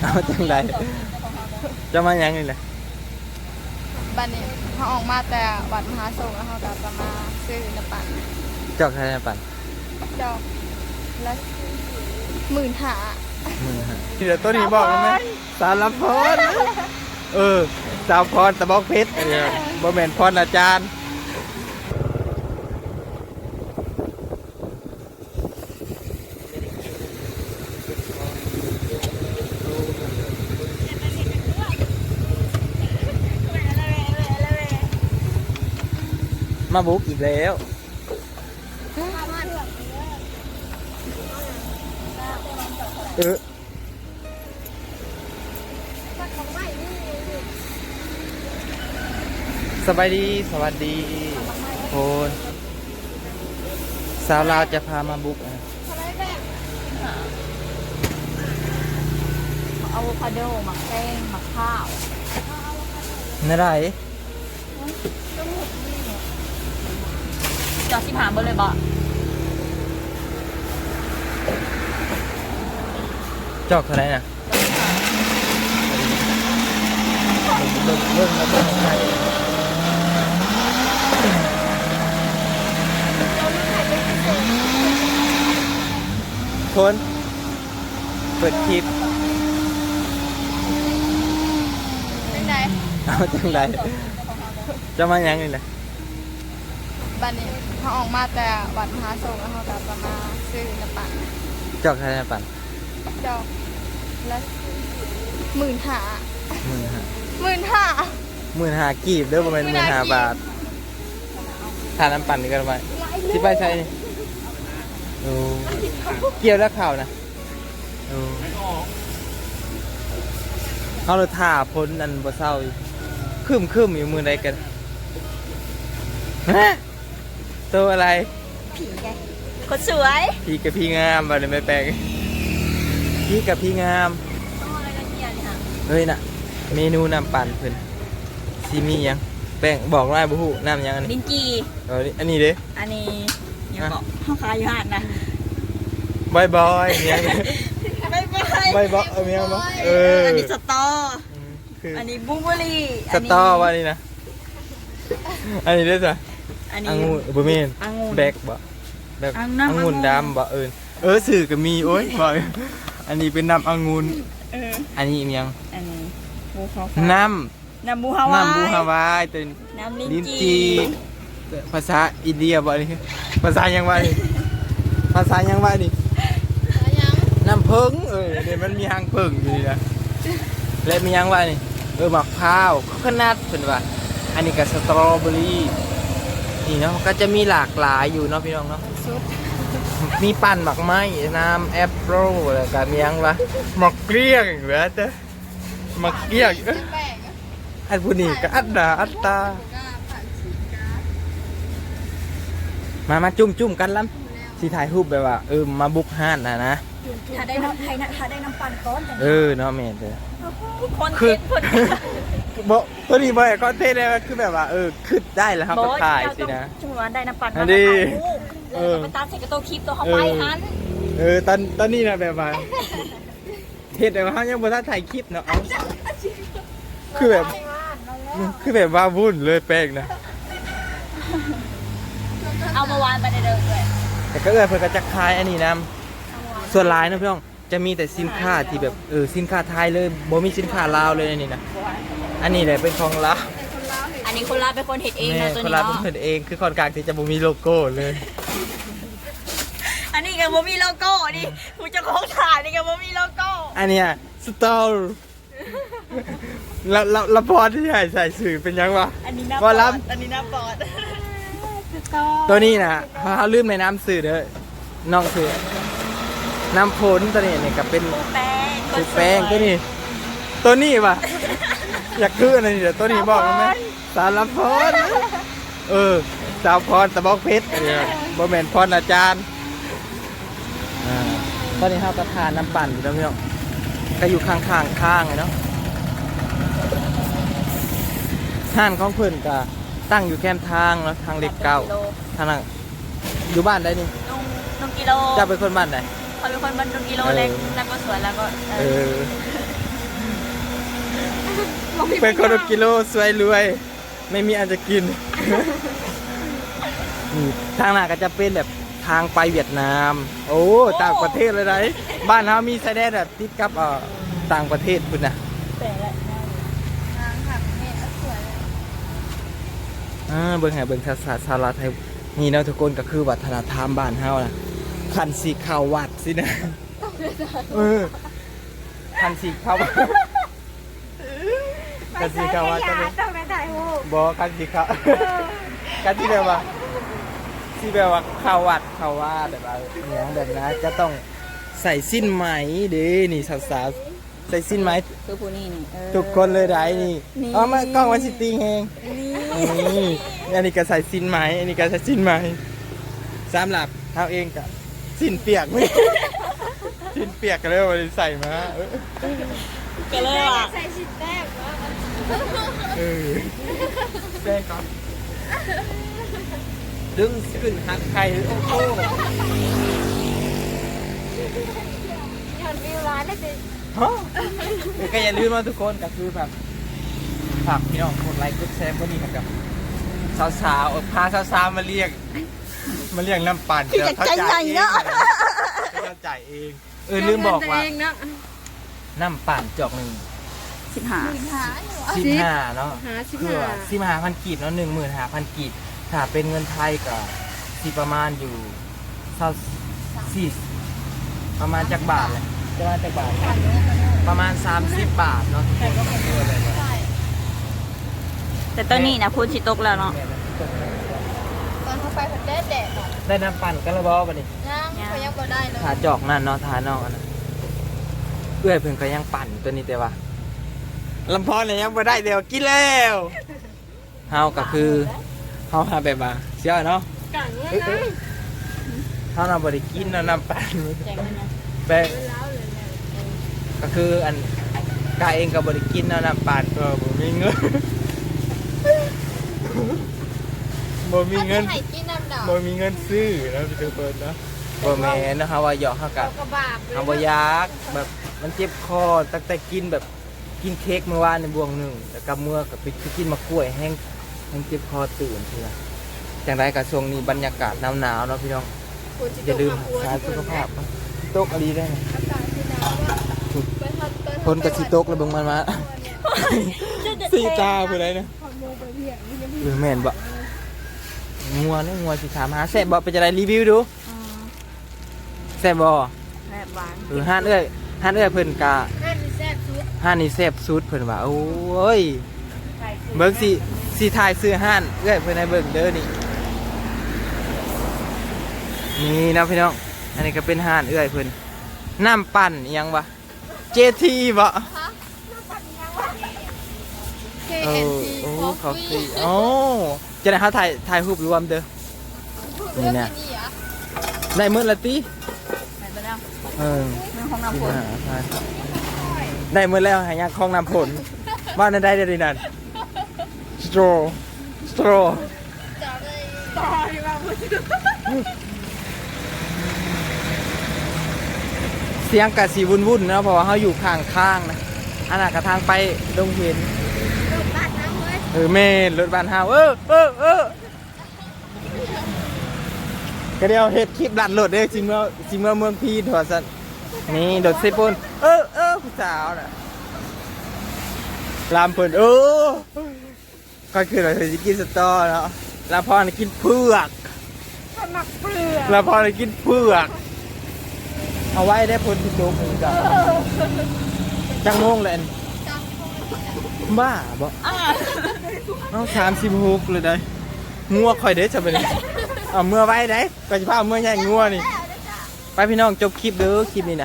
เอาจังไดจะมาหยังนี่แหละบัดนี้เขาออกมาแต่วัดมหาสงฆ์แล้วเขาก็จะมาซื้อน้ำปั่นจอกใครนะปั่นดอกละหมื่นหามือฮะเดี๋ยวตัวนี้บอกแล้วไหมสารพรเออสาวพรตะบอกเพชรเออบ่แม่นพรอาจารย์ มาบุกอีกแล้วเออสบายดี สวัสดีโคนสาวลาวจะพามาบุกอะอะโวคาโดหมักแป้งหมักข้าวนั่นไร จอสิบหาเบอร์เลยบ่จอกเท่าไหรน่ะเบิ่งเบิ่งแล้วเบิ่งให้คนเปิดคลิปเป็นไงเอาจังไดจะมาหยังนี่แหละ บัดนี้เขาออกมาแต่วัดมหาสงฆ์แล้วเขาก็จะมาซื้อน้ำปั่นจอกใครนะปั่นดอกละหมื่นหาหมื่นห้าหมื่นห้าหมื่นห้ากีบเด้อประมาณหมื่นห้าบาททานน้ำปั่นนี่กันไปที่ไปใช่นี่โอ้เกี่ยวแล้วข่าวนะโอ้เอาเลยถ่าพ้นอันบ่เศร้าอยู่คืมคืมอยู่มือใดกันฮะ ตัวอะไร ผีไงคนสวยพี่กับพี่งามบ่ได้ไม่แปลกพี่กับพี่งาม ต้องอะไรกันเนี่ยเนี่ยเฮ้ยน่ะ เมนูน้ำปั่นเพิ่นซีมีหยัง แป้งบอกได้บุหูน้ำหยังอันนี้ลินจีเอออันนี้เด้ อันนี้ยังบอกห้องขายอยู่ห้านนะบอยบอยเมียงไม่ไม่บอยบอยเออเมียงบ่เอออันนี้สตออืมคืออันนี้บลูเบอร์รี่สตอว่านี่นะ อันนี้เด้อจ้ะ อันอันี้ งุ่นบ่แม่นองุ่นแบกบ่แบบอังน้ำองุ่นองุ่น ดำบ่เอิ้นเออสื่อก็มีโอ้ยบ่อันนี้เป็นน้ำองุ่นเออ อันนี้เมียงอันนี้บูฮาวน้น้ำบูฮาำวายน้ำบูฮาวายตัวน้ำลิลิ้นนจีจีภาษาอินเดียบ่นี่ภาษายังว่านี่ภาษายังว่านี่ยังน้ำผึ้งเออเดี๋ยวมันมีหางผึ้งอยู่นี่นะและมียังว่านี่เออมะพร้าวโคคอนัทเป็นว่าอันนี้ก็สตรอเบอรี่ นี่เนาะก็จะมีหลากหลายอยู่เนาะพี่น้องเนาะสุดมีปั่นหมักไม้น้ำแอปเปิลแล้วก็มียังวะหมักเกลี้ยงเหลือแต่หมักเกลี้ยงเอ้ยแป้งอันผู้นี้ก็อัดดาอัดตาก็ผ่านสีกามามาจุ่มจุ่มกันล้ำสีถ่ายรูปแบบว่าเออมาบุกห้านนะนะถ้าได้น้ำไทยนะถ้าได้น้ำปั่นก้อนจังเออเนาะแม่นเด้อคนคือเจ็ดคนเจ็ด บอกตัวนี้บ่อยก็เท่เลยคือแบบว่าเออขึ้นได้แล้วครับก็ถ่ายสินะช่วงวันได้น้ำปั่นอัมานนี้ถ่ายรูปเอแล้วอก็ไปตามใส่กระโตคลิปตัวเขาไปฮันเออตอนตอนนี้นะแบบว่าเห็นแต่ว่าเขายังบ่ทันถ่ายคลิปเนาะเอาคือแบบ คือแบบว่าวุ่นเลยแป้งนะเอามาวานไปในเดิมเลยแต่ก็เออเพิ่นก็จะขายอันนี้นํส่วนหลายนะพี่น้อง จะมีแต่สินค้าที่แบบเออสินค้าไทยเลยบ่มีสินค้าลาวเลยอันนี่นะอันนี้แหละเป็นของลาวอันนี้คนลาเป็นคนเห็ดเองแม่นะตัวคนนี้ลาวเป็นเนาะคนเองคือค่อนข้างที่จะบ่มีโลโก้เลย อันนี้กับโมมีโลโก้นี่กูจะโค้งถ่ายนี่กับโมมีโลโก้อันเนี้ยสตอร์แล้วแล้วแล้วพอที่ใส่ใส่สื่อเป็นยังวะอันนี้หน้าว่าปล้อดอันนี้หน้าปอดตัวนี้นะเขาลืมในน้ำสื่อเด้อน้องสื่อ น้ำพ้นตัวนี้เนี่ยก็เป็นปูแป้งคือแป้งตัวนี้ ตัวนี้ปะอยากคืออะไรนี่เดี๋ยวตัวนี้บอกได้ไหมสารพรเออสาวพรตะบอกเพชรเนี่ยบ่แม่นพรอาจารย์อ่าตอนนี้เราก็ทานน้ำปั่นอยู่แล้วพี่น้องก็อยู่ข้างๆข้างเลยเนาะห้านของเพิ่นก็ตั้งอยู่แคมทางเนาะทางเด็กเก่าทางนั้นอยู่บ้านได้นี่นุ่งนุ่งกิโลเจ้าเป็นคนบ้านไหน เขาเป็นคนบรรทุกกิโลเออเล็กแล้วก็สวยแล้วก็เอเอออ เป็นคนละกิโลสวยรวย ไม่มีอันจะกินนี่ทางหน้าก็จะเป็นแบบทางไปเวียดนาม โอ้ต่างประเทศเลยนะบ้านเรามีชายแดนแบบติดกับเอ่อต่างประเทศคุณนะแต่ละนางหักเนี่ยสวยเลยอ่าเบิ่งหาเบิ่งภาษาชาวลาวไทยนี่เนาะทุกคนก็คือวัฒนธรรมบ้านเฮานะ คันสีขาววัดสินะเออคันสีขาววัดคันสีขาววัดจะเป็นต้องได้ถ่ายรูปบอกคันสีขาวคันที่แบบว่าที่แบบว่าเข้าวัดเข้าว่าแบบว่าอย่างแบบนั้นจะต้องใส่สิ้นไหมเด้นี่สาวๆใส่สิ้นไหมคือผู้นี้นี่เออทุกคนเลยได้นี่นี่เอามากล้องวันสิตีเฮงนี่นี่อันนี้ก็ใส่สิ้นไหมอันนี้ก็ใส่สิ้นไหมสามหลับเท้าเองกับ สิ้นเปียกไหมสิ้นเปียกก็เลยเอาไปใส่มาเออก็เลยว่าใส่ชิ้นแรกวะเออแป้งก่อนดึงขึ้นหักไข่โอ้โหย้อนวิวร้านได้สิฮะเออก็อย่าลืมว่าทุกคนก็คือแบบฝากพี่น้องกดไลค์กดแชร์ก็นี่ครับสาวๆเออพาสาวๆมาเรียก มาเรียกน้ำปั่นเดี๋ยวเขาจ่ายเองเขาจ่ายเอง เออลืมบอกว่าเองเนาะน้ำปั่นจอกหนึ่งสิบห้าหาอยู่วะสิบห้าเนาะหาสิบคือห้าสิบห้าพันกีบเนาะหนึ่งหมื่นห้าพันกีบถ้าเป็นเงินไทยก็ที่ประมาณอยู่เท่าสี่ประมาณจากบาทเลยประมาณจากบาท ประมาณ30บาทเนาะทุกคนเออเลยใช่แต่ตอนนี้นะพูดชิตกแล้วเนาะตอนเข้า ไปผัดแดดแดดเนาะได้น้ำปั่นกันแล้วบอปะนี่ยังเขายังบ่ได้เลยถาจอกนั่นเนาะถานอกอันนั้นเอื้อยเพิ่งก็ยังปั่นตัวนี้แต่ว่าลำพอนเนี่ยยังบ่ได้เดี๋ยวกินแล้วเฮาก็คือเฮาหาแบบว่าเสียเนาะกังเลยเอ้ยนะเอ้ยเฮาน่ะบ่ได้กินเนาะน้ำปั่นแจงนะแป้งแล้วเลยเนี่ยก็คืออันกายเองก็บ่ได้กินเนาะน้ำปั่นก็บ่มีเงิน บ่มีเงินอาไปให้กินน้ำดอกบ่มีเงินซื้อนะพี่ทุกคนเนาะบ่แม่นนะครับว่าหยอกเฮากับกระบาบเลยเฮาบ่อยากแบบมันเจ็บคอตั้งแต่กินแบบกินเค้กเมื่อวานในบวงหนึงแล้วก็เมื่อก็ไปกินมะกล้วยแห้งแห้งเจ็บคอตื่นทีละจังไดก็ช่วงนี้บรรยากาศหนาวๆเนาะพี่น้องอย่าลืมรักษาสุขภาพนะตกอะไรได้นะอากาศที่หนาวว่าไปทำไปทำคนก็สิตกแล้วเบิ่งมันมา สีตาผู้ใดนะขโมยไปเพียงนี่ยังเออแม่นบ่ งัวนี่งัวสิถามหาแซ่บบ่เป็นจังไดรีวิวดูแซ่บบ่แบบหวานเออห้านเอ้ยห้านเอ้ยเพิ่นกะนั่นมีแซ่บชุดห้านนี่แซ่บสุดเพิ่นว่าโอ้ยเบิ่งสิสิถ่ายซื้อห้านเอ้ยเพิ่นให้เบิ่งเด้อนี่นี่นะพี่น้อง อันนี้ก็เป็นห้านเอ้ยเพิ่นน้ำปั่นอิหยังวะ JT บ่เคเอเอ็นอทีโอ้คอเขาฟคืฟี่อโอ้ จะได้เขาถ่ายถ่ายรูปรวมเด้อเรื่องนี้อะได้มื้อละติแบบไปแล้วเออเรื่องของน้ำสิฝนหาถ่ายได้มื้อแล้วหายังคลองน้ำผลบ้านนั้นได้เด้อดินั่นสโตรสโตรจะเลยต่อดีกว่าพูดเสียงกะสีวุ่นๆนะเพราะว่าเขาอยู่ข้างข้างๆนะอันนั้นกระทางไปดงเห็นลูกบ้านน้ำ เออแม่รถบ้านเฮาเออเออเออก็เดียวเฮ็ดคลิปลัดรถเด้อจิเมื่อจิเมื่อเมืองพีถอดสันนี่รถเซปนเออเออผู้สาวน่ะลามเพิ่นเออก็คือเราจะกินสตอเนาะลาพรน่ะกินเผือกสมัครเปลือกลาพรน่ะกินเผือกเอาไว้ได้ผลที่จ๊กเหมือนกันจังโมงเลยอันจัง บ้าบ่เอาสามสิบหกเลยได้งัวคอยเด้จะไปเลยเอาเมื่อไว้ได้ก็จะพาเอาเมื่อใหญ่งัวนี่ ไปพี่น้องจบคลิปเด้อคลิปนี้นะ